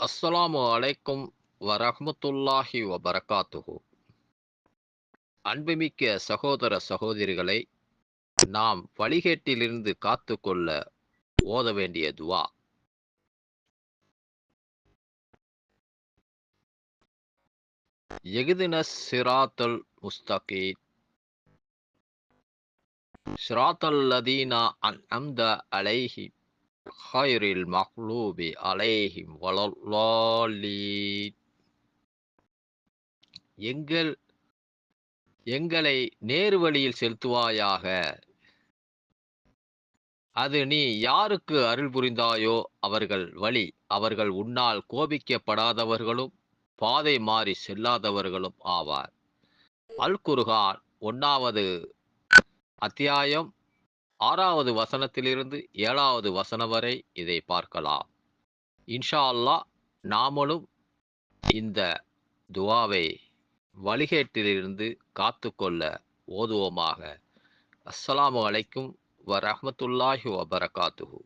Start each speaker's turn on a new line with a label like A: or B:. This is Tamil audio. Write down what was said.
A: அஸ்ஸலாமு அலைக்கும் வரஹமத்துல்லாஹி வபரகாத்துஹு. அன்புமிக்க சகோதர சகோதரிகளை நாம் வழிகேட்டிலிருந்து காத்துக்கொள்ள ஓத வேண்டிய துவா. எகுதின சிராத்தல் முஸ்தகி சிராத்தல் லதீனா அன் அம்த அலைஹி ஹைரில் மஹ்லூபி அலைஹிம் வலல்லாலீன் எங்கள் எங்களை நேரு வழியில் செலுத்துவாயாக. அது நீ யாருக்கு அருள் புரிந்தாயோ அவர்கள் வழி அவர்கள் உன்னால் கோபிக்கப்படாதவர்களும் பாதை மாறி செல்லாதவர்களும் ஆவார். அல் குருகான் ஒன்னாவது அத்தியாயம் ஆறாவது வசனத்திலிருந்து ஏழாவது வசனம் வரை இதை பார்க்கலாம். இன்ஷா அல்லாஹ் நாமளும் இந்த துவாவை வழிகேட்டிலிருந்து காத்துக்கொள்ள ஓதுவோமாக. அஸ்ஸலாமு அலைக்கும் வரஹமத்துல்லாஹி வபரகாத்துஹூ.